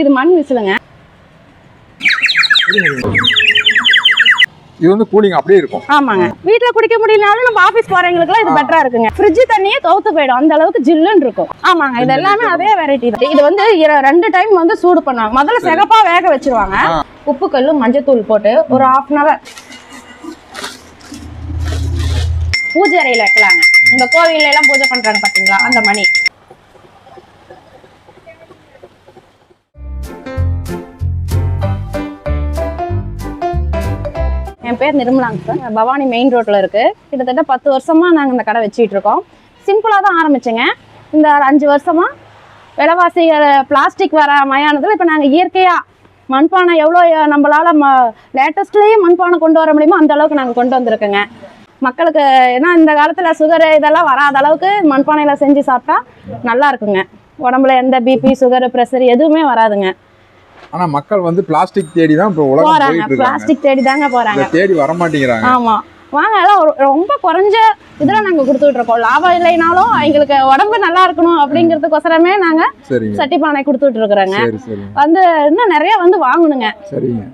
இது மண் விசிலுங்க. இது வந்து கூலிங் அப்படியே இருக்கும். ஆமாங்க. வீட்ல குடிக்க முடியலனாலும் நம்ம ஆபீஸ் போறவங்களுக்குலாம் இது பெட்டரா இருக்குங்க. ஃப்ரிட்ஜ் தண்ணியே கவுத்து போயிடும். அந்த அளவுக்கு ஜில்லுன்னு இருக்கும். ஆமாங்க. இது எல்லாமே அதே வெரைட்டி தான். இது வந்து ரெண்டு டைம் வந்து சூடு பண்ணுவாங்க. முதல்ல சிகப்பா வேக வச்சிருவாங்க. உப்பு கல்லு மஞ்சத்தூள் போட்டு ஒரு ஹாஃப் அன் அவர் பூஜை அறையில வைக்கலாங்க. இந்த கோவில்ல எல்லாம் பூஜை பண்றாங்க பாத்தீங்களா? அந்த மணி. என் பேர் நிர்மலாங்க சார். பவானி மெயின் ரோட்டில் இருக்குது கிட்டத்தட்ட பத்து வருஷமாக நாங்கள் இந்த கடை வச்சுக்கிட்டு இருக்கோம். சிம்பிளாக தான் ஆரம்பித்தேங்க இந்த அஞ்சு வருஷமாக விலைவாசிகள் பிளாஸ்டிக் வர மயானத்தில் இப்போ நாங்கள் இயற்கையாக மண்பானை எவ்வளோ நம்மளால் ம லேட்டஸ்ட்லேயே மண்பானை கொண்டு வர முடியுமோ அந்த அளவுக்கு நாங்கள் கொண்டு வந்திருக்கோங்க. மக்களுக்கு ஏன்னா இந்த காலத்தில் சுகரு இதெல்லாம் வராத அளவுக்கு மண்பானையில் செஞ்சு சாப்பிட்டா நல்லா இருக்குங்க. உடம்புல எந்த பிபி சுகரு ப்ரெஷர் எதுவுமே வராதுங்க. ஆனா மக்கள் வந்து பிளாஸ்டிக் தேடி தான் இப்போ உலகம் போறாங்க. பிளாஸ்டிக் தேடி தாங்க போறாங்க தேடி வர மாட்டேங்கிறாங்க ஆமா. வாங்க எல்லாம் ரொம்ப குறைஞ்ச இதுல நாங்க கொடுத்துட்டு இருக்கோம் லாபம் இல்லைனாலும் எங்களுக்கு உடம்பு நல்லா இருக்கணும் அப்படிங்கிறதுக்கோசரமே நாங்க சட்டி பானை கொடுத்துட்டு இருக்கிறோங்க வந்து இன்னும் நிறைய வந்து வாங்கணுங்க. சரிங்க.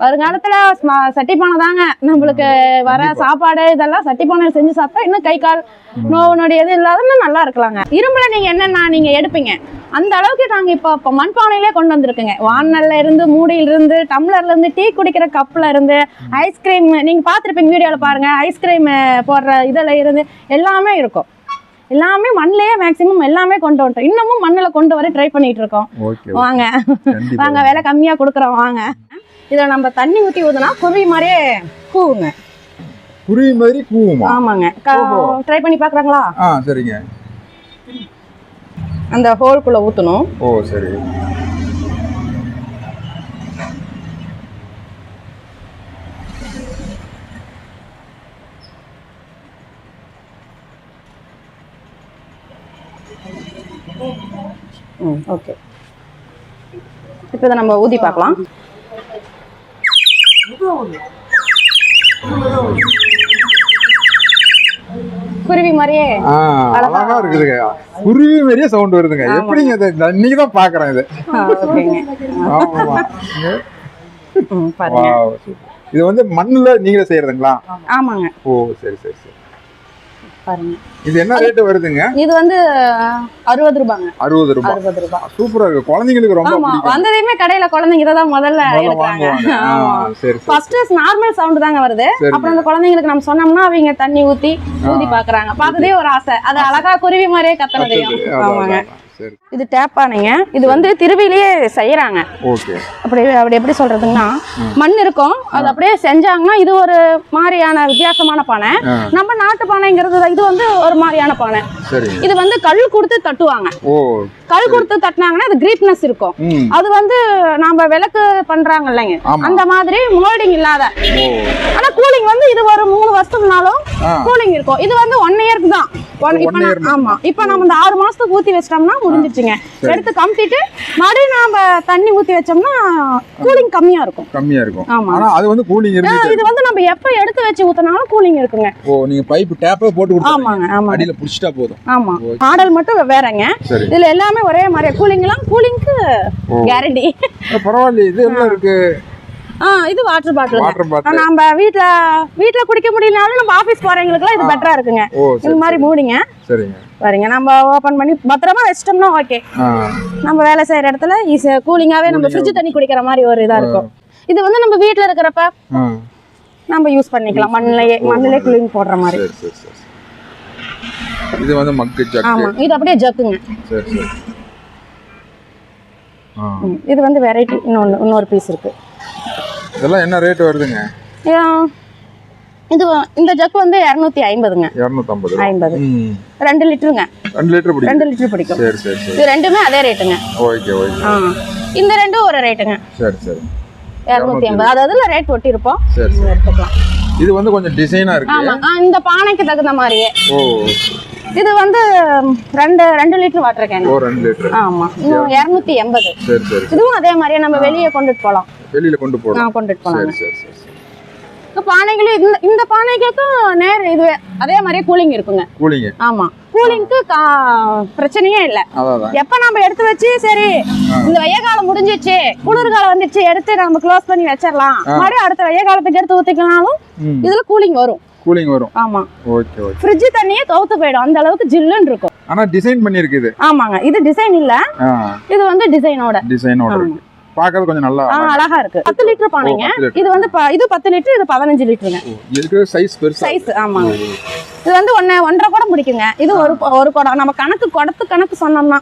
வருங்காலத்துல ஸ்ம- சட்டி பானை தாங்க நம்மளுக்கு வர சாப்பாடு இதெல்லாம் சட்டி பானை செஞ்சு சாப்பிட்டா இன்னும் கை கால் நோவு நொடி எதுவும் இல்லாத நல்லா இருக்கலாங்க. இரும்புல நீங்க என்னென்ன நீங்க எடுப்பீங்க? அந்த அளவுக்கு நாங்க இப்போ இப்போ மண்பானையிலே கொண்டு வந்திருக்குங்க. வானல்ல இருந்து மூடியில இருந்து டம்ளர்ல இருந்து டீ குடிக்கிற கப்ல இருந்து ஐஸ்கிரீம் நீங்க பார்த்திருப்பீங்க வீடியோல பாருங்க. ஐஸ்கிரீம் போடுற இதுல இருந்து எல்லாமே இருக்கும். எல்லாமே மண்ணிலேயே மேக்சிமம் எல்லாமே கொண்டு வந்துட்டோம். இன்னமும் மண்ணில் கொண்டு வர ட்ரை பண்ணிட்டு இருக்கோம். வாங்க. வாங்க விலை கம்மியா கொடுக்குறோம். வாங்க. இதில் நம்ம தண்ணி ஊற்றி ஊதுனா குருவி மாதிரியே கூவுங்க. குருவி மாதிரி கூவுமா? ஆமாங்க. ட்ரை பண்ணி பார்க்குறாங்களா ஆ சரிங்க. அந்த ஹோல்குள்ளே ஊற்றணும் ஓ சரி. ம் ஓகே இப்போ இதை நம்ம ஊதி பார்க்கலாம். குருவி மாதிரியே ஆ அழகா இருக்குதுங்க. குருவி மாதிரியே சவுண்ட் வருதுங்க. எப்படிங்க இது? நான் இன்னைக்கு தான் பாக்குறேன் இது. இது வந்து மண்ணுல நீங்களே செய்யறதுங்களா? ஆமாங்க. ஓ சரி சரி சரி. பாருங்க. இது என்ன ரேட் வருதுங்க? இது வந்து அறுபது ரூபாங்க. அறுபது ரூபாய் அறுபது ரூபாய் சூப்பரா இருக்கு. குழந்தைங்களுக்கு ரொம்ப ஆமா வந்ததையுமே கடையில குழந்தைங்க இதை தான் முதல்ல எடுக்கிறாங்க. ஃபர்ஸ்ட் நார்மல் சவுண்ட் தாங்க வருது. அப்புறம் அந்த குழந்தைங்களுக்கு நம்ம சொன்னோம்னா அவங்க தண்ணி ஊத்தி ஊதி பாக்குறாங்க. பார்த்ததே ஒரு ஆசை. அது அழகா குருவி மாதிரியே கத்தனதையும் ஆமாங்க. இது டேப்பானைங்க. இது வந்து திருவிலேயே செய்யறாங்க. ஓகே. அப்படி அப்படி எப்படி சொல்றதுங்கன்னா மண் இருக்கும். அது அப்படியே செஞ்சாங்கன்னா இது ஒரு மாதிரியான வித்தியாசமான பானை. நம்ம நாட்டு பானைங்கிறது இது வந்து ஒரு மாதிரியான பானை. இது வந்து கல் கொடுத்து தட்டுவாங்க. ஓ கல் கொடுத்து தட்டினாங்கன்னா அது கிரீப்னஸ் இருக்கும். அது வந்து நாம விளக்கு பண்றாங்க இல்லைங்க. ஆமா. அந்த மாதிரி மோல்டிங் இல்லாத. ஆனா கூலிங் வந்து இது ஒரு மூணு வருஷம்னாலும் கூலிங் இருக்கும். இது வந்து ஒன் இயர்க்கு தான். ஆமா. இப்ப நம்ம இந்த ஆறு மாசத்துக்கு ஊத்தி வச்சிட்டோம்னா முடிஞ்சிருச்சுங்க. எடுத்து கம்ப்ளீட்டு மறுபடியும் நாம தண்ணி ஊத்தி வச்சோம்னா கூலிங் கம்மியா இருக்கும். கம்மியா இருக்கும். ஆமா. ஆனா அது வந்து கூலிங் இருக்கு இது வந்து நம்ம எப்ப எடுத்து வச்சு ஊத்தினாலும் கூலிங் இருக்குங்க. ஓ நீங்க பைப் டேப்பே போட்டு கொடுத்து ஆமாங்க ஆமாங்க. அடியில புடிச்சிட்டா போதும். ஆமா. மாடல் மட்டும் வேறங்க. இதுல எல்லாமே ஒரே மாதிரி கூலிங் எல்லாம் கூலிங்க்கு. கேரண்டி அஹ் பரவாயில்லையே. இது என்ன இருக்கு? ஆ இது வாட்டர் பாட்டில் நம்ம வீட்ல வீட்ல குடிக்க முடியலனாலும் நம்ம ஆபீஸ் போறவங்களுக்குலாம் இது பெட்டரா இருக்குங்க. இந்த மாதிரி மூடிங்க. சரிங்க. பாருங்க நம்ம ஓபன் பண்ணி பத்திரமா வச்சிட்டோம்னா ஓகே நம்ம வேலை செய்யற இடத்துல ஈஸி கூலிங்காவே நம்ம ஃப்ரிட்ஜ் தண்ணி குடிக்கிற மாதிரி ஒரு இதா இருக்கும். இது வந்து நம்ம வீட்ல இருக்கிறப்ப நம்ம யூஸ் பண்ணிக்கலாம். மண்ணிலேயே மண்ணிலே கூலிங் போடுற மாதிரி. இது வந்து மக்கு ஜக்கு ஆமா இது அப்படியே ஜக்குங்க சரி சரி. இது வந்து வெரைட்டி இன்னொன்று இன்னொரு பீஸ் இருக்கு. இதெல்லாம் என்ன ரேட் வருதுங்க? இது இந்த ஜக்கு வந்து இரநூத்தி ஐம்பதுங்க. இரநூத்தம்பது ஐம்பது. ரெண்டு லிட்டருங்க. ரெண்டு லிட்டர் பிடிக்கும். ரெண்டு லிட்டர் பிடிக்கும். சரி சரி இது ரெண்டுமே அதே ரேட்டுங்க ஓகே ஓகே. இந்த ரெண்டும் ஒரு ரேட்டுங்க சரி சரி. இரநூத்தி ஐம்பது. அது அதில் ரேட் ஒட்டியிருப்போம். சரி எடுத்துக்கலாம். இது வந்து கொஞ்சம் டிசைனா இருக்கு. ஆமா. ஆ, இந்த பானைக்கு தகுந்த மாதிரியே. ஓ இது வந்து ரெண்டு ரெண்டு லிட்டர் வாட்டர் கேன். ஆமா. இன்னும் இரநூத்தி எண்பது. சரி சரி. இதுவும் அதே மாதிரியே நம்ம வெளியே கொண்டுட்டு போகலாம் வெளியில கொண்டு போடலாம் நான் கொண்டுட்டு போகலாம் சரி சரி சரி சரி. இந்த பானைகளும் இந்த இந்த பானைகளுக்கும் நேர் இது அதே மாதிரியே கூலிங் இருக்குங்க. கூலிங்க ஆமா. கூலிங்க்கு பிரச்சனையே இல்ல. எப்ப நம்ம எடுத்து வச்சு சரி இந்த வெய்ய காலம் முடிஞ்சிச்சு குளிர் காலம் வந்துச்சு எடுத்து நம்ம க்ளோஸ் பண்ணி வச்சிடலாம். மறுபடியும் அடுத்த வெய்ய காலத்துக்கு எடுத்து ஊத்திக்கனாலும் ம். இதுல கூலிங் வரும். கூலிங் வரும். ஆமா. Okay okay. ஃப்ரிட்ஜ் தண்ணியே தோத்து போயிடும். அந்த அளவுக்கு ஜில்லுன்னு இருக்கும். ஆனா டிசைன் பண்ணியிருக்கு இது ஆமாங்க. இது டிசைன் இல்ல. இது வந்து டிசைனோட டிசைனோட இருக்கு. பார்க்கறது கொஞ்சம் நல்லா அழகா இருக்கு. பத்து லிட்டர் பானைங்க. இது வந்து இது பத்து லிட்டர் இது பதினஞ்சு லிட்டருங்க இதுக்கு சைஸ் பெருசா சைஸ் ஆமாங்க. இது வந்து ஒன்னு ஒன்றரை குடம் பிடிக்குங்க. இது ஒரு ஒரு குடம். நம்ம கணக்கு குடத்து கணக்கு சொன்னோம்னா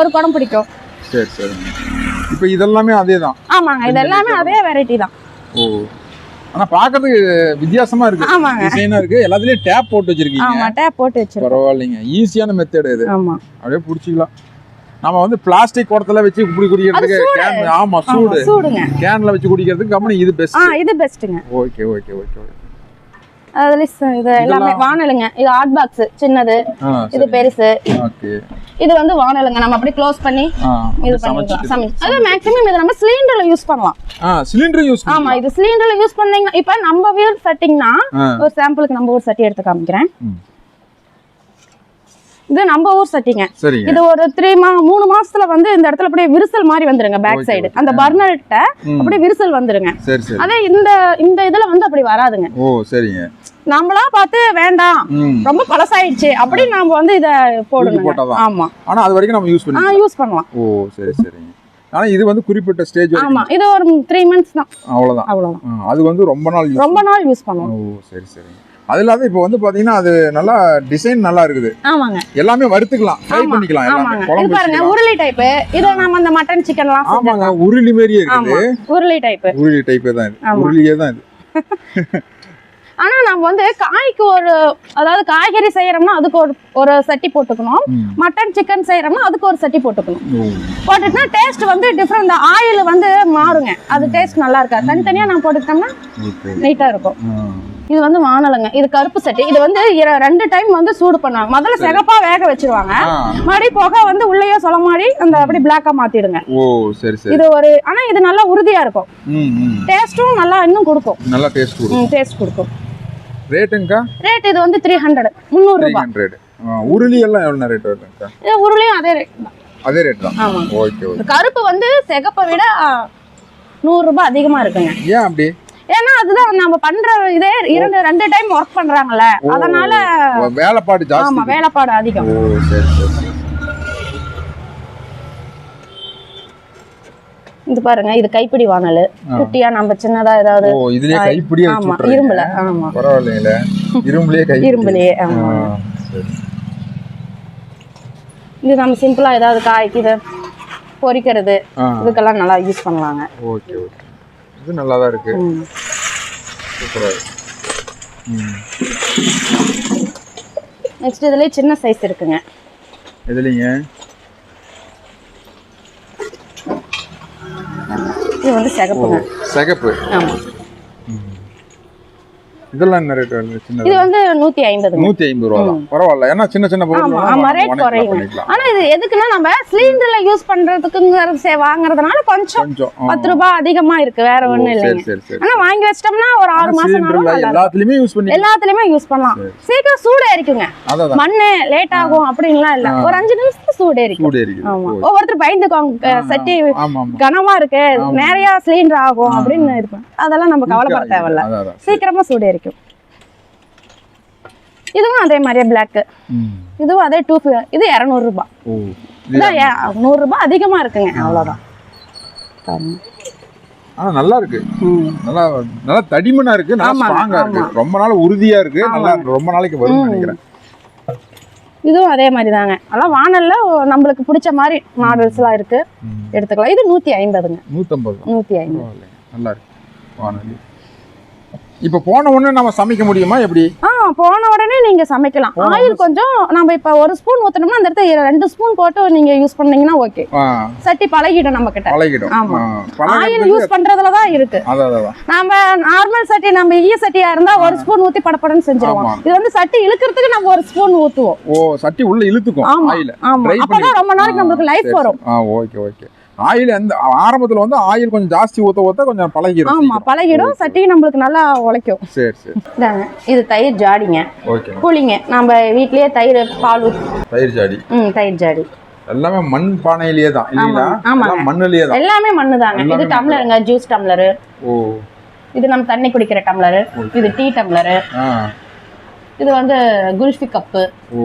ஒரு குடம் பிடிக்கும். சரி சரி. இப்போ இதெல்லாமே அதே தான் ஆமாங்க. இது எல்லாமே அதே வெரைட்டி தான். ஓ. ஆனா பார்க்கறதுக்கு வித்தியாசமா இருக்கு. ஆமாங்க. டிசைனா இருக்கு. எல்லாத்துலயும் டேப் போட்டு வச்சிருக்கீங்க. ஆமா டேப் போட்டு வச்சிருக்கோம். பரவாயில்லைங்க. ஈஸியான மெத்தட் இது. ஆமா. அப்படியே புடிச்சிக்கலாம். நம்ம வந்து பிளாஸ்டிக் குடத்துல வச்சு இப்படி குடிக்கிறதுக்கு கேன் ஆமா சூடு. சூடுங்க. கேன்ல வச்சு குடிக்கிறதுக்கு கம்பெனி இது பெஸ்ட் ஆ இது பெஸ்ட்டுங்க ஓகே ஓகே ஓகே ஓகே இது எல்லாமே வானலுங்க. இது ஹாட் பாக்ஸ் சின்னது இது பெருசு. இது வந்து வானலுங்க. நம்ம அப்படியே க்ளோஸ் பண்ணி இது பண்ணிக்கலாம் அது மேக்ஸிமம் இது நம்ம சிலிண்டர்ல யூஸ் பண்ணலாம். சிலிண்டர் யூஸ் ஆமா இது சிலிண்டர்ல யூஸ் பண்ணீங்கன்னா இப்ப நம்ம வீர் செட்டிங்னா ஒரு சாம்பிளுக்கு நம்ம ஊர் சட்டி எடுத்து காமிக்கிறேன். இது நம்ம ஊர் சட்டிங்க இது ஒரு த்ரீ மா மூணு மாசத்துல வந்து இந்த இடத்துல அப்படியே விரிசல் மாதிரி வந்துருங்க பேக் சைடு. அந்த பர்னர்கிட்ட. அப்படியே விரிசல் வந்துருங்க. சரி சரி. அதே இந்த இந்த இதுல வந்து அப்படி வராதுங்க. ஓ சரிங்க. நம்மளா பார்த்து வேண்டாம். ரொம்ப பழசாயிடுச்சு அப்படின்னு நாம வந்து இத போடணும். ஆமா. ஆனா அது வரைக்கும் நம்ம யூஸ் ஆ பண்ணி யூஸ் பண்ணலாம். ஓ சரி சரிங்க. ஆனா இது வந்து குறிப்பிட்ட ஸ்டேஜ் ஆமா இது ஒரு த்ரீ மந்த்ஸ் தான். அவ்வளவுதான். அவ்வளவுதான். அது வந்து ரொம்ப நாள் ரொம்ப நாள் யூஸ் பண்ணலாம் ஓ சரி சரிங்க. அது இல்லாத இப்போ வந்து பாத்தீங்கன்னா அது நல்லா டிசைன் நல்லா இருக்குது. ஆமாங்க. எல்லாமே வறுத்துக்கலாம். ஃப்ரை பண்ணிக்கலாம் எல்லாமே. குழம்பு பாருங்க. உருளி டைப் இது நம்ம அந்த மட்டன் சிக்கன் எல்லாம் ஆமாங்க. உருளி மாதிரியே இருக்குது. உருளி டைப் உருளி டைப்பே தான் இது. உருளியே தான் இது. ஆனா நம்ம வந்து காய்க்கு ஒரு அதாவது காய்கறி செய்யறோம்னா அதுக்கு ஒரு ஒரு சட்டி போட்டுக்கணும். மட்டன் சிக்கன் செய்யறோம்னா அதுக்கு ஒரு சட்டி போட்டுக்கணும். போட்டுட்டுனா டேஸ்ட் வந்து டிஃப்ரெண்ட் ஆயில் வந்து மாறுங்க. அது டேஸ்ட் நல்லா இருக்காது. தனித்தனியா நான் போட்டுக்கிட்டோம்னா நீட்டா இருக்கும். இது வந்து வானலுங்க. இது கருப்பு சட்டி. இது வந்து ரெண்டு டைம் வந்து சூடு பண்ணுவாங்க. முதல்ல சிகப்பா வேக வச்சிருவாங்க. மறுபடியும் புகை வந்து உள்ளேயே சொல்ல மாதிரி அந்த அப்படி பிளாக்கா மாத்திடுங்க. ஓ சரி சரி. இது ஒரு ஆனா இது நல்லா உறுதியா இருக்கும். டேஸ்ட்டும் நல்லா இன்னும் கொடுக்கும். நல்லா டேஸ்ட் கொடுக்கும். டேஸ்ட் கொடுக்கும். ரேட்டுங்கக்கா ரேட் இது வந்து த்ரீ ஹண்ட்ரட் முந்நூறு ரூபாய். உருளி எல்லாம் எவ்வளோ ரேட் வருதுங்கக்கா இது உருளையும் அதே ரேட் தான். அதே ரேட் தான்? Okay okay. கருப்பு வந்து சிகப்பை விட ஆ, நூறு ரூபாய் அதிகமா இருக்குங்க. ஏன் அப்படி? ஏன்னா அதுதான் நம்ம பண்ற இதே இரண்டு ரெண்டு டைம் ஒர்க் பண்றாங்கல்ல. அதனால வேலைப்பாடு ஆமா வேலைப்பாடு அதிகம். இது பாருங்க இது கைப்பிடி வானல். குட்டியா நம்ம சின்னதா ஏதாவது ஓ இதுலயே கைப்பிடியே வச்சு ஆமா. இரும்புல ஆமா. பரவாயில்லைங்களே. இரும்புலயே கை இரும்புலயே ஆமா. இது நம்ம சிம்பிளா ஏதாவது காய்க்கு இது பொரிக்கிறது இதுக்கெல்லாம் நல்லா யூஸ் பண்ணலாங்க. Okay okay. இது நல்லா தான் இருக்கு. சூப்பராக நெக்ஸ்ட் இதுலயே சின்ன சைஸ் இருக்குங்க. எதுலைங்க? இது வந்து சிகப்புங்க. சிகப்பு. ஆமா. இதெல்லாம் என்ன ரேட் வருது இது வந்து நூத்தி ஐம்பதுங்க நூத்தி ஐம்பது ரூபா பரவாயில்ல. ஏன்னா சின்ன சின்ன பொருள் ஆமா ரேட் பண்ணிக்கலாம். ஆனா இது எதுக்குன்னா நம்ம சிலிண்டர்ல யூஸ் பண்றதுக்குங்கிறது வாங்குறதுனால கொஞ்சம். பத்து ரூபாய் அதிகமா இருக்கு வேற ஒண்ணும் சரி ஆனா வாங்கி வச்சிட்டோம்னா ஒரு ஆறு மாசம் எல்லாத்துலயுமே யூஸ் பண்ணி எல்லாத்துலயுமே யூஸ் பண்ணலாம். சீக்கிரம் சூடு அதான் மண்ணு லேட் ஆகும் அப்படின்லாம் இல்ல. ஒரு அஞ்சு நிமிஷத்துக்கு சூடு எரிக்குது ஆமா. ஒவ்வொருத்தர் பயந்துக்குவாங்க. சட்டி கனமா இருக்கு. நிறைய சிலிண்டர் ஆகும் அப்படின்னு இருப்பேன் அதெல்லாம் நம்ம கவலைப்பட தேவையில்ல. சீக்கிரமா சூடு எரிக்கும் இதுவும் அதே மாதிரியே பிளாக். இதுவும் அதே டூ இது இரநூறு ரூபாய். நூறு ரூபாய் அதிகமா இருக்குங்க. அவ்வளவுதான். பாருங்க. ஆனா நல்லா இருக்கு. நல்லா நல்லா தடிமனா இருக்கு. நல்லா ஸ்ட்ராங்கா இருக்கு. ரொம்ப நாள் உறுதியா இருக்கு. நல்லா ரொம்ப நாளைக்கு வரும்னு நினைக்கிறேன். இதுவும் அதே மாதிரி தாங்க அதெல்லாம் வானல்ல நம்மளுக்கு பிடிச்ச மாதிரி மாடல்ஸ் எல்லாம் இருக்கு. ம். எடுத்துக்கலாம். இது நூத்தி ஐம்பதுங்க. தான் நூத்தி ஐம்பது. நல்லா இருக்கு. வானொலி. இப்ப போன உடனே நம்ம சமைக்க முடியுமா எப்படி? ஆ போன உடனே நீங்க சமைக்கலாம். ஆயில் கொஞ்சம் நம்ம இப்ப ஒரு ஸ்பூன் ஊத்தணும்னா அந்த இடத்துல ரெண்டு ஸ்பூன் போட்டு நீங்க யூஸ் பண்ணீங்கன்னா ஓகே சட்டி பழகிடும் நம்ம கிட்ட பழகிடும். ஆமா. ஆயில் யூஸ் பண்றதுல தான் இருக்கு. நாம நார்மல் சட்டி நம்ம ஈய சட்டியா இருந்தா ஒரு ஸ்பூன் ஊத்தி படப்படன்னு செஞ்சிருவோம். இது வந்து சட்டி இழுக்கிறதுக்கு நம்ம ஒரு ஸ்பூன் ஊத்துவோம். ஓ சட்டி உள்ள இழுத்துக்கும் ஆமா அப்பதான் ரொம்ப நாளைக்கு நம்மளுக்கு லைஃப் வரும். ஓகே ஓகே ஆயில் எந்த ஆரம்பத்துல வந்து ஆயில் கொஞ்சம் ஜாஸ்தி ஊத்த ஊத்த கொஞ்சம் பழகிடும் ஆமா பழகிடும் சட்டி நம்மளுக்கு நல்லா உழைக்கும். சரி சரி. இதாங்க இது தயிர் ஜாடிங்க. ஓகே கூலிங்க நம்ம வீட்லயே தயிர் பால். தயிர் ஜாடி. ம் தயிர் ஜாடி. எல்லாமே மண் பானையிலேயே தான் இல்லைங்களா? மண்ணுலயே தான். எல்லாமே மண்ணு தாங்க இது டம்ளருங்க ஜூஸ் டம்ளரு. ஓ. இது நம்ம தண்ணி குடிக்கிற டம்ளரு. இது டீ டம்ளரு. இது வந்து குல்ஃபி கப்பு. ஓ.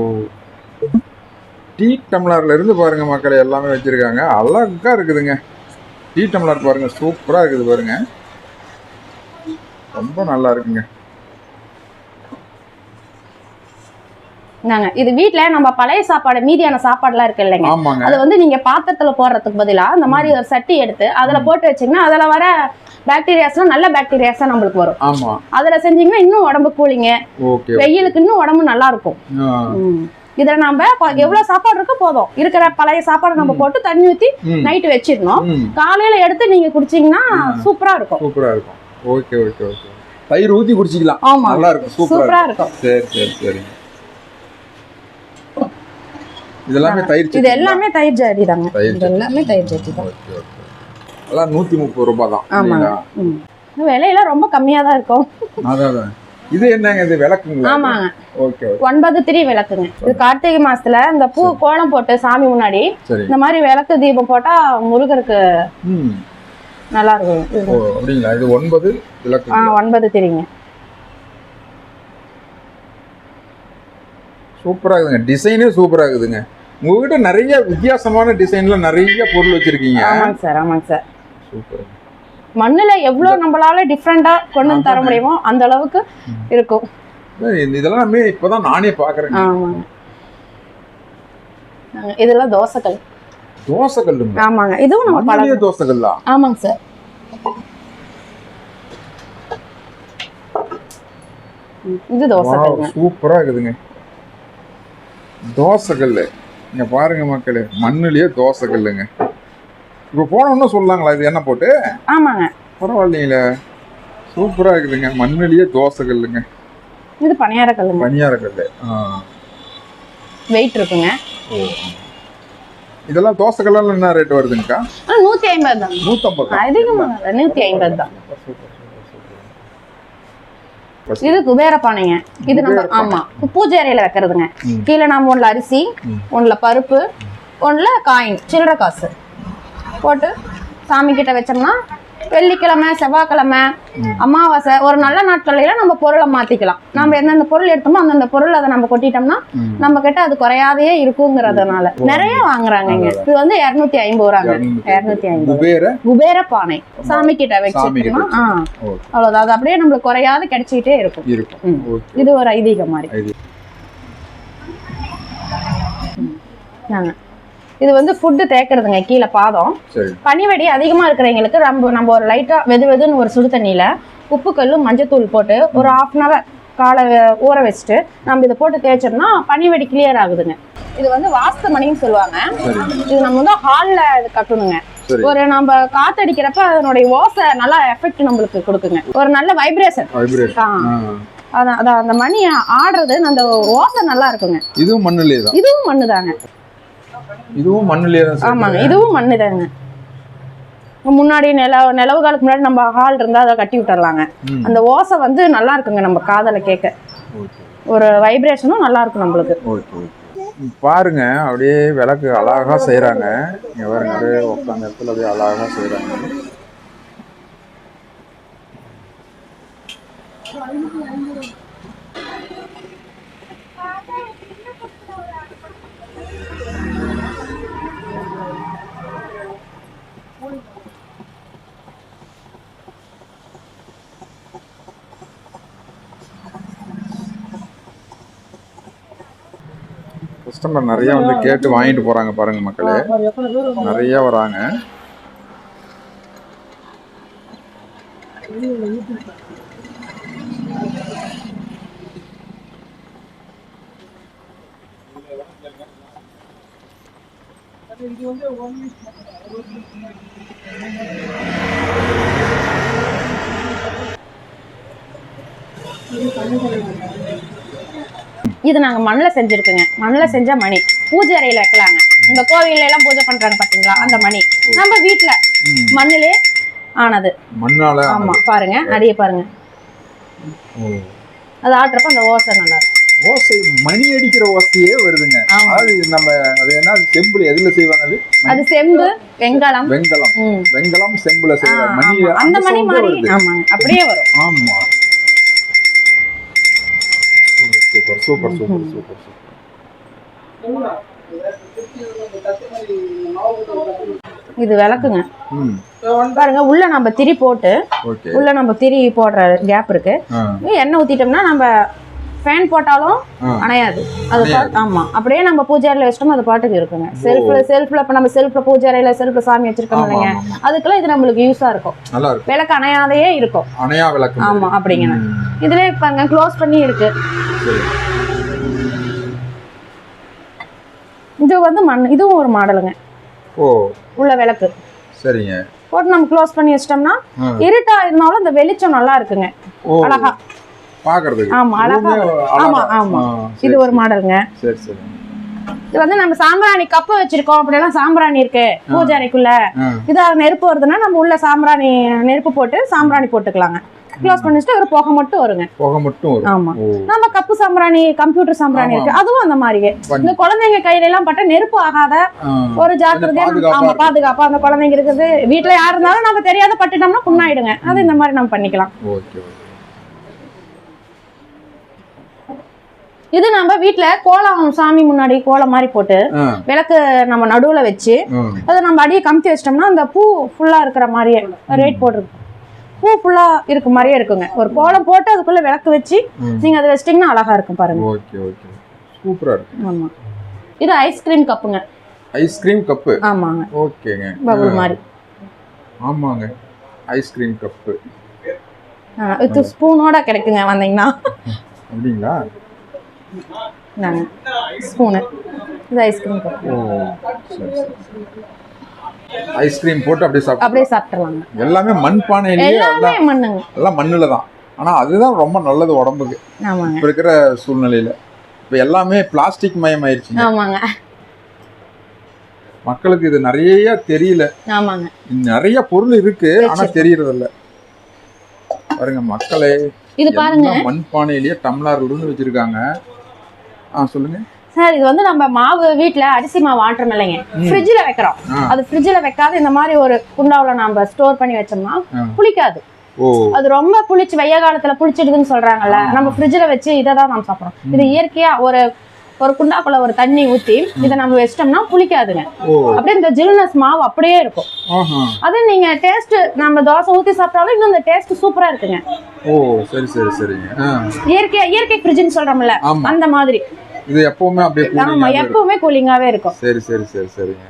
டீ டம்ளர்ல இருந்து பாருங்க மக்களே எல்லாமே வச்சிருக்காங்க. அழகா இருக்குதுங்க. டீ டம்ளர் பாருங்க சூப்பரா இருக்குது பாருங்க. ரொம்ப நல்லா இருக்குங்க. நாங்க இது வீட்ல நம்ம பழைய சாப்பாடு மீதியான சாப்பாடுலாம் இருக்கு இல்லைங்க. அது வந்து நீங்க பாத்திரத்துல போடுறதுக்கு பதிலா இந்த மாதிரி ஒரு சட்டி எடுத்து அதுல போட்டு வச்சீங்கன்னா அதுல வர பாக்டீரியாஸ்லாம் நல்ல பாக்டீரியாஸா நம்மளுக்கு வரும். ஆமா. அதுல செஞ்சீங்கன்னா இன்னும் உடம்பு கூலிங்க. வெயிலுக்கு இன்னும் உடம்பு நல்லா இருக்கும். இதுல நம்ம எவ்வளவு சாப்பாடு இருக்கோ போதும். இருக்கிற பழைய சாப்பாடு நம்ம போட்டு தண்ணி ஊத்தி ம். நைட்டு வச்சிடணும். காலையில எடுத்து நீங்க குடிச்சீங்கன்னா சூப்பரா இருக்கும். சூப்பரா இருக்கும். Okay okay okay. தயிர் ஊத்தி குடிச்சிக்கலாம். ஆமா. நல்லா இருக்கும். சூப்பரா சூப்பரா இருக்கும். இருக்கும் சரி சரி. சரிங்க இதெல்லாமே தயிர் இது எல்லாமே தயிர் ஜாடி தாங்க. இது எல்லாமே தயிர் ஜாடி தான். எல்லாம் நூத்தி முப்பது ரூபாய் தான். ஆமாங்க. இல்லைங்களா? ம். விலையெல்லாம் ரொம்ப கம்மியா தான் இருக்கும். அதான் அதான். இது என்னங்க? இது விளக்குங்களா? ஆமாங்க. ஓகே ஒன்பது திரி விளக்குங்க. இது கார்த்திகை மாசத்துல இந்த பூ கோலம் போட்டு சாமி முன்னாடி இந்த மாதிரி விளக்கு தீபம் போட்டா முருகருக்கு நல்லா இருக்கும். அப்படிங்களா? இது ஒன்பது விளக்கு ஆ ஒன்பது திரிங்க. சூப்பரா இருக்குதுங்க. டிசைனே சூப்பரா இருக்குதுங்க. உங்ககிட்ட நிறைய வித்தியாசமான டிசைன்ல நிறைய பொருள் வச்சிருக்கீங்க. ஆமாங்க சார் ஆமாங்க சார். சூப்பர் மண்ணுல எவ்வளவு நம்மளால டிஃப்ரெண்டா கொண்டு வந்து தர முடியுமோ அந்த அளவுக்கு இருக்கும். இதெல்லாமே இப்பதான் நானே பாக்குறேன் ஆமாங்க இதெல்லாம் தோசைக்கல் தோசை கல்லுங்க ஆமாங்க. இதுவும் நம்ம மண்ணிலேயே பழம். தோசை கல்லா ஆமாங்க சார். இது தோசைக்கல்ங்க சூப்பரா இருக்குதுங்க. தோசை கல்லு இங்க பாருங்க மக்களே மண்ணுலயே தோசை கல்லுங்க இப்ப போனோம்னு சொல்லலாங்களா இது என்ன போட்டு? ஆமாங்க. பரவாயில்லைங்களே. சூப்பரா இருக்குதுங்க. மண்ணுலயே தோசை கல்லுங்க இது பணியார கல்லுங்க பனியார கல்லு ஆ. வெயிட் இருக்குங்க. ஓ. இதெல்லாம் தோசை கல்லாம் என்ன ரேட் வருதுங்கக்கா? நூத்தி ஐம்பது தான். நூத்தம்பது அதிகமாக நூத்தி ஐம்பது தான். இது குபேர பானைங்க இது நம்ம ஆமா. பூஜை அறையில வைக்கிறதுங்க. கீழே நாம ஒண்ணுல அரிசி. ஒண்ணுல பருப்பு ஒண்ணுல காயின் சில்லறை காசு. போட்டு சாமி கிட்ட வச்சோம்னா வெள்ளிக்கிழமை செவ்வாய்க்கிழமை அமாவாசை ஒரு நல்ல நாட்கள்ல நம்ம பொருளை மாத்திக்கலாம். நம்ம எந்தெந்த பொருள் எடுத்தோமோ அந்தந்த பொருள் அதை நம்ம கொட்டிட்டோம்னா. நம்ம கிட்ட அது குறையாதையே இருக்குங்கிறதுனால. நிறைய வாங்குறாங்க இங்க. இது வந்து இருநூத்தி ஐம்பது ரூபாங்க. இருநூத்தி ஐம்பது. குபேர? பானை. சாமி கிட்ட சாமி கிட்ட வச்சுட்டோம்னா ஆ. ஓ, அவ்வளவுதான். அது அப்படியே நம்மளுக்கு குறையாத கிடைச்சிக்கிட்டே இருக்கும். இது ஒரு ஐதீகம் மாதிரி. நாங்க. இது வந்து ஃபுட்டு தேக்கிறதுங்க கீழே பாதம். பனிவெடி அதிகமா இருக்கிறவங்களுக்கு நம்ம நம்ம ஒரு லைட்டா வெது வெதுன்னு ஒரு சுடு தண்ணியில உப்பு கல்லும் மஞ்சத்தூள் போட்டு ஒரு half அன் அவர் காலை ஊற வச்சுட்டு நம்ம இதை போட்டு தேய்ச்சோம்னா பனிவெடி கிளியர் ஆகுதுங்க. இது வந்து வாஸ்து மணின்னு சொல்லுவாங்க இது நம்ம வந்து ஹால்ல இது கட்டணுங்க. ஒரு நம்ம காத்தடிக்கிறப்ப அதனுடைய ஓசை நல்லா எஃபெக்ட் நம்மளுக்கு கொடுக்குங்க. ஒரு நல்ல வைப்ரேஷன். அதான் அந்த மணி ஆடுறது அந்த ஓசை நல்லா இருக்குங்க. இதுவும் மண்ணுலயே தான் இதுவும் மண்ணுதாங்க. இதுவும் மண்ணுலயே தான் ஆமாங்க இதுவும் மண்ணுதாங்க முன்னாடி நில நிலவு காலத்துக்கு முன்னாடி நம்ம ஹால் இருந்தா அதை கட்டி விட்டுறலாங்க. அந்த ஓசை வந்து நல்லா இருக்குங்க நம்ம காதல கேட்க ஒரு வைப்ரேஷனும் நல்லா இருக்கும் நம்மளுக்கு. பாருங்க அப்படியே விளக்கு அழகா செய்றாங்க. இங்க பாருங்க அப்படியே உட்காந்த இடத்துல அப்படியே அழகா செய்றாங்க. கஸ்டமர் நிறைய வந்து கேட்டு வாங்கிட்டு போறாங்க பாருங்க மக்களே. நிறைய வராங்க. இது நாங்க மண்ணுல செஞ்சிருக்கோங்க. மண்ணுல செஞ்ச மணி. பூஜை அறையில வைக்கலாங்க. இந்த கோவில்ல எல்லாம் பூஜை பண்றாங்க பாத்தீங்களா? அந்த மணி. நம்ம வீட்ல ம். மண்ணிலே ஆனது. மண்ணால ஆமா பாருங்க அடிய பாருங்க. அது ஆட்டுறப்ப அந்த ஓசை நல்லா இருக்கும் ஓசை மணி அடிக்கிற ஓசையே வருதுங்க. ஆமா. அது நம்ம அது என்ன செம்புல எதுல செய்வாங்க அது? அது செம்பு வெங்கலம். ம். வெங்கலம் செம்புல செய்யற மணி ஆமா. அந்த மணி மாதிரி ஆமாங்க. அப்படியே வரும். ஆமா. சூப்பர் சூப்பர் சூப்பர் இது விளக்குங்க. பாருங்க உள்ள நம்ம திரி போட்டு உள்ள நம்ம திரி போடுற கேப் இருக்கு. எண்ணெய் ஊத்திட்டோம்னா நம்ம ஃபேன் போட்டாலும். அணையாது. அது ஆமா. அப்படியே நம்ம பூஜை அறையில வச்சிட்டோம் அது பாட்டுக்கு இருக்குங்க. செல்ஃப்ல செல்ஃப்ல இப்ப நம்ம செல்ஃப்ல பூஜை அறையில செல்ஃப்ல சாமி வச்சிருக்கோம் இல்லைங்க. அதுக்கெல்லாம் இது நம்மளுக்கு யூஸா இருக்கும். விளக்கு அணையாதையே இருக்கும். அணையா விளக்கு ஆமா அப்படிங்கண்ணா இதுல பாருங்க க்ளோஸ் பண்ணி இருக்கு. இது வந்து மண் இதுவும் ஒரு மாடலுங்க. ஓ. உள்ள விளக்கு. சரிங்க. போட்டு நம்ம க்ளோஸ் பண்ணி வச்சிட்டோம்னா. இருட்டா இருந்தாலும் இந்த வெளிச்சம் நல்லா இருக்குங்க. அழகா. பாக்குறதுக்கு. ஆமா அழகா. ஆமா ஆமா. இது ஒரு மாடலுங்க. சரி சரி. இது வந்து நம்ம சாம்பிராணி கப்பு வச்சிருக்கோம் அப்படியெல்லாம் சாம்பிராணி இருக்கு பூஜை அறைக்குள்ள இதா நெருப்பு வருதுன்னா நம்ம உள்ள சாம்பிராணி நெருப்பு போட்டு சாம்பிராணி போட்டுக்கலாங்க. க்ளோஸ் பண்ணிட்டு ஒரு புகை மட்டும் வருங்க. புகை மட்டும் வரும். ஆமா. நம்ம கப்பு சாம்பிராணி கம்ப்யூட்டர் சாம்பிராணி. இருக்கு. அதுவும் அந்த மாதிரியே. இந்த குழந்தைங்க கையில எல்லாம் பட்டா நெருப்பு ஆகாத ஒரு ஜாக்கிரதையா ஆமா. பாதுகாப்பா அந்த குழந்தைங்க இருக்குது வீட்டுல யார் இருந்தாலும் நம்ம தெரியாத பட்டுட்டோம்னா புண்ணாயிடுங்க. அது இந்த மாதிரி நம்ம பண்ணிக்கலாம் ஓகே ஓகே இது நம்ம வீட்டுல கோலம் சாமி முன்னாடி கோலம் மாதிரி போட்டு விளக்கு நம்ம நடுவுல வச்சு அதை நம்ம அடியே கமுத்தி வச்சிட்டோம்னா அந்த பூ ஃபுல்லா இருக்கிற மாதிரியே ரேட் போட்டிருக்கு பூ ஃபுல்லா இருக்க மாதிரியே இருக்குங்க. ஒரு கோலம் போட்டு அதுக்குள்ள விளக்கு வச்சு. நீங்க அதை வச்சிட்டீங்கன்னா அழகா இருக்கும் பாருங்க. Okay okay. சூப்பரா இருக்கு. ஆமா. இது ஐஸ்கிரீம் கப்புங்க ஐஸ்கிரீம் கப்பு ஆமாங்க. ஓகேங்க. பபுள் மாதிரி. ஆமாங்க. ஐஸ்கிரீம் கப்பு இது ஸ்பூனோட கிடைக்குங்க வந்தீங்கன்னா. அப்படிங்களா? நாங்க ஸ்பூனு இது ஐஸ்கிரீம் ஓ சரி ஐஸ்கிரீம் போட்டு அப்படியே சாப்பிட்டு அப்படியே சாப்பிட்டுலாங்க எல்லாமே மண் பானையிலேயே எல்லாமே மண்ணுங்க எல்லாம் மண்ணுல தான் ஆனா அதுதான் ரொம்ப நல்லது உடம்புக்கு ஆமாங்க இப்ப இருக்கிற சூழ்நிலையில இப்ப எல்லாமே பிளாஸ்டிக் மயம் ஆயிடுச்சுங்க ஆமாங்க மக்களுக்கு இது நிறைய தெரியல ஆமாங்க நிறைய பொருள் இருக்கு ஆனா தெரியறது இல்ல பாருங்க மக்களே இது பாருங்க மண் பானையிலேயே டம்ளர்ல இருந்து வச்சிருக்காங்க சொல்லுங்க. சார் இது வந்து நம்ம மாவு வீட்ல அரிசி மாவு ஆட்டுறோம் இல்லைங்க. ஃப்ரிட்ஜில் வைக்கிறோம். அது ஃப்ரிட்ஜில் வைக்காத. இந்த மாதிரி ஒரு குண்டாவுல நம்ம ஸ்டோர் பண்ணி வச்சோம்னா. புளிக்காது. அது ரொம்ப புளிச்சு வெய்ய காலத்துல புளிச்சிடுதுன்னு சொல்றாங்கல்ல நம்ம ஃப்ரிட்ஜில் வச்சு இதை தான் நம்ம சாப்பிடுறோம். இது இயற்கையா ஒரு ஒரு குண்டாக்குள்ள ஒரு தண்ணி ஊத்தி இதை நம்ம வச்சிட்டோம்னா புளிக்காதுங்க. அப்படியே இந்த ஜில்னஸ் மாவு அப்படியே இருக்கும். அது நீங்க டேஸ்ட் நம்ம தோசை ஊத்தி சாப்பிட்டாலும் இன்னும் இந்த டேஸ்ட் சூப்பரா இருக்குங்க. ஓ சரி சரி சரிங்க. இயற்கை இயற்கை ஃப்ரிட்ஜ்னு சொல்றோம்ல அந்த மாதிரி. இது எப்பவுமே அப்படியே ஆமா எப்பவுமே கூலிங்காவே இருக்கும். சரி சரி சரி சரிங்க.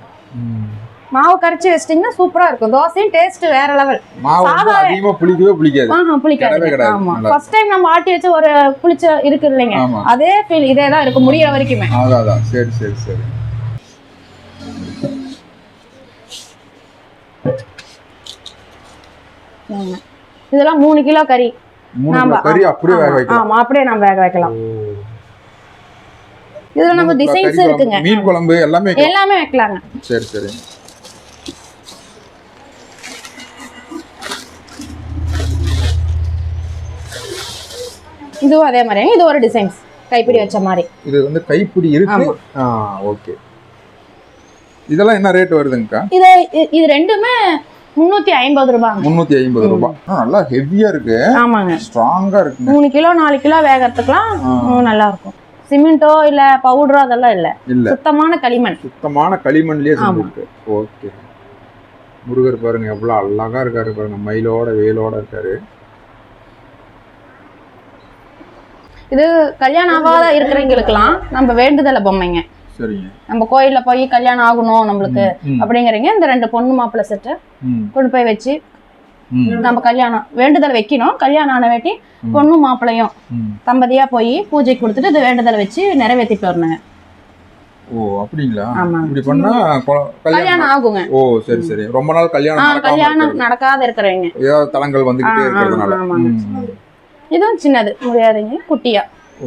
மாவு கரைச்சி வச்சிட்டீங்கன்னா சூப்பரா இருக்கும். தோசையும் டேஸ்ட் வேற லெவல் மாவு அதிகமா புளிக்கவே புளிக்காது. ஆஹா புளிக்காது. ஆமா. ஃபர்ஸ்ட் டைம் நம்ம ஆட்டி வச்சு ஒரு புளிச்ச இருக்கு இல்லைங்க. அதே ஃபீல் இதே தான் இருக்கும் முடியற வரைக்குமே. அதான் அதான் சரி சரி சரி. இதெல்லாம் மூணு கிலோ கறி. கிலோ கறி அப்படியே வேக வைக்கலாம். ஆமா அப்படியே நம்ம வேக வைக்கலாம். இதுல நம்ம டிசைன்ஸ் இருக்குங்க. மீன் குழம்பு எல்லாமே. எல்லாமே வைக்கலாங்க. சரி சரி. இதுவும் அதே மாதிரி இது ஒரு டிசைன்ஸ் கைப்பிடி வச்ச மாதிரி. இது வந்து கைப்பிடி இருக்கு. ஆ ஓகே. இதெல்லாம் என்ன ரேட் வருதுங்கக்கா? இது இது ரெண்டுமே முன்னூத்தி ஐம்பது ரூபாங்க. முந்நூற்றி ஐம்பது ரூபாய் நல்லா ஹெவியா இருக்கு. ஆமாங்க. ஸ்ட்ராங்கா இருக்குங்க. மூணு கிலோ நாலு கிலோ வேகறதுக்குலாம் நல்லா இருக்கும். சிமெண்டோ இல்ல பவுடரோ அதெல்லாம் இல்ல. சுத்தமான களிமண். சுத்தமான களிமண்லயே. செஞ்சிருக்கு. ஓகே. முருகர் பாருங்க எவ்வளவு அழகா இருக்காரு பாருங்க. மயிலோட வேலோட இருக்காரு. இது கல்யாணம் ஆகாத இருக்கிறவங்களுக்குலாம் நம்ம வேண்டுதல பொம்மைங்க. சரிங்க. நம்ம கோயில்ல போய் கல்யாணம் ஆகணும் நம்மளுக்கு அப்படிங்கிறீங்க. இந்த ரெண்டு பொண்ணு மாப்பிள்ளை செட்டு கொண்டு போய் வச்சு நம்ம கல்யாணம் வேண்டுதல் வைக்கணும். கல்யாணம் ஆன வேட்டி பொண்ணும் மாப்பிள்ளையும். தம்பதியா போய் பூஜை கொடுத்துட்டு இது வேண்டுதல் வச்சு நிறைவேற்றிட்டு வரணுங்க ஓ அப்படிங்களா. இப்படி பண்ணா கல்யாணம் ஆகுங்க. ஓ சரி சரி. ரொம்ப நாள் கல்யாணம் கல்யாணம். நடக்காத இருக்கிறவங்க. ஏதாவது தலங்கள் வந்துகிட்டே இருக்கிறதுனால. இதுவும் சின்னது. முடியாதுங்க. குட்டியா.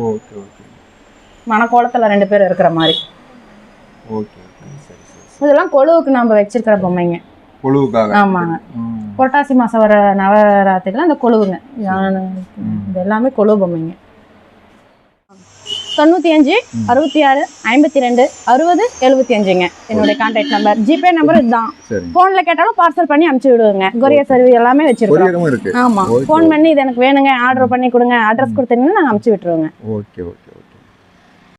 Okay okay. மணக்கோலத்துல ரெண்டு பேர் இருக்கிற மாதிரி. ஓகே இதெல்லாம் கொழுவுக்கு நம்ம வச்சிருக்கிற பொம்மைங்க. கொழுவுக்காக. ஆமாங்க. புரட்டாசி மாசம் வர நவராத்திரில அந்த கொழுவுங்க. யானை, இது எல்லாமே கொழுவு பொம்மைங்க. தொண்ணூற்றி அஞ்சு அறுபத்தி ஆறு ஐம்பத்தி ரெண்டு அறுபது எழுபத்தி அஞ்சுங்க என்னுடைய கான்டாக்ட் நம்பர் ஜிபே நம்பர் இதுதான். ஃபோனில் கேட்டாலும் பார்சல் பண்ணி அனுப்பிச்சு விடுவோங்க. கொரியர் சர்வீஸ் எல்லாமே வச்சிருக்கோம். கொரியரும் இருக்கு. ஆமா. Okay, ஃபோன் பண்ணி இது எனக்கு வேணுங்க. ஆர்டர் பண்ணி கொடுங்க. அட்ரஸ் கொடுத்தீங்கன்னா நாங்கள் அனுப்பிச்சு விட்டுருவோங்க. Okay okay.